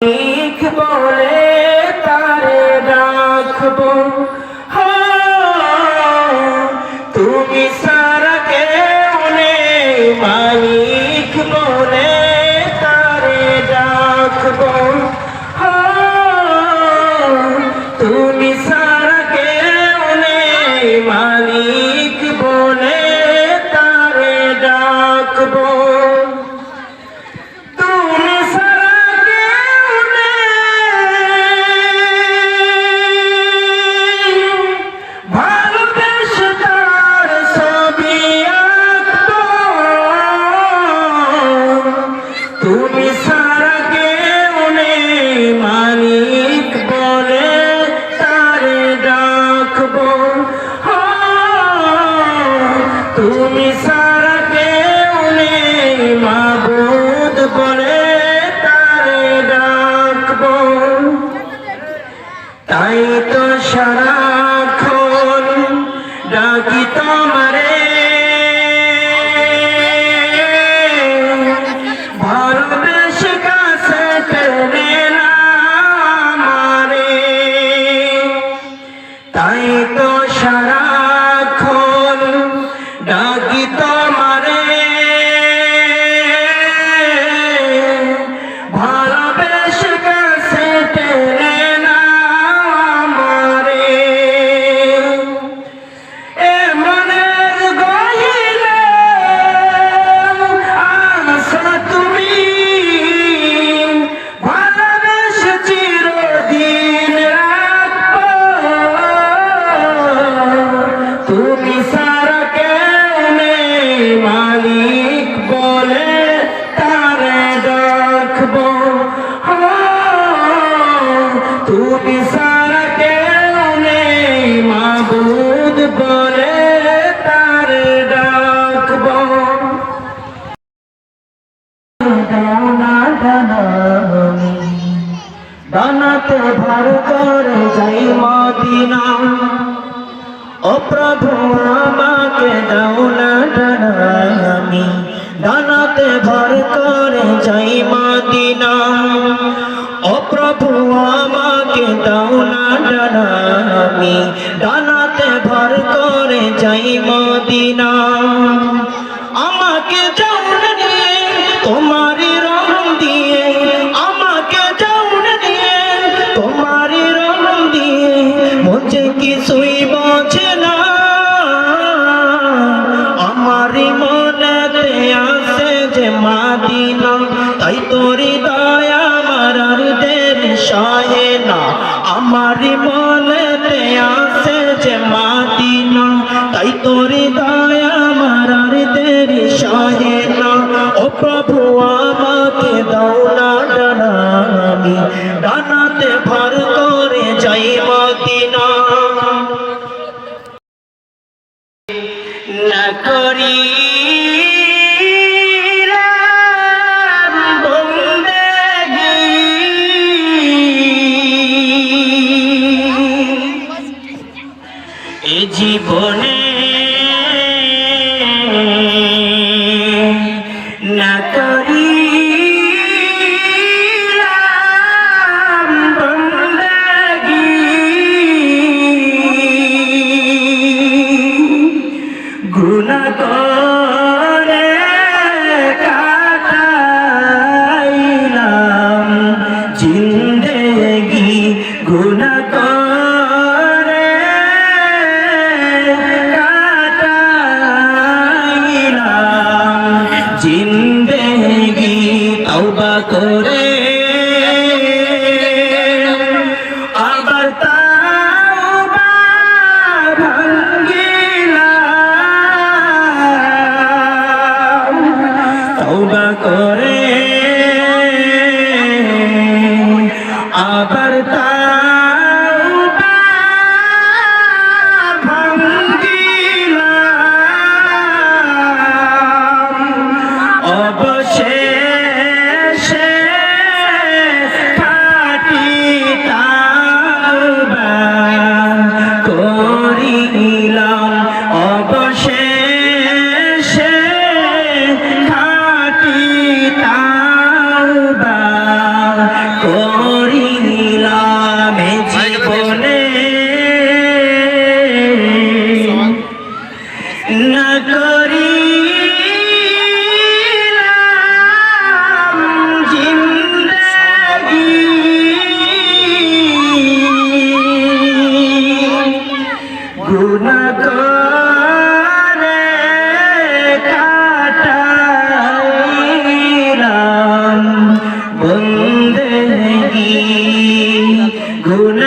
ঠিক বলে তারে রাখব। হ্যাঁ, তুমি সারা কেউ নেই মালিক বলে তারে রাখব। হ্যাঁ, তুমি সারা তুমি সারা কেউ নেই মাবুদ বলে তারে ডাকব। তাই তো সারাক্ষণ ডাকি তোমারে দানাতে করে যাই মদিনা। ও প্রভু আমাকে আমি দানাতে ভর করে যাই মদিনা। ও প্রভু আমাকে দাও না আমি দানাতে ভর করে যাই মদিনা। আমাকে যাও আমারই মনেতে আসে যে মাদিনা, তাই তোরি দয়া আমার আর দেরি সহে না। ও প্রভু, আমাকে দাও না ডানা ডানাতে ভর করে যাই মদিনা। না করি জীবনে করিলাম জীবনে। না জিন্দগি। গুনা করে গুণ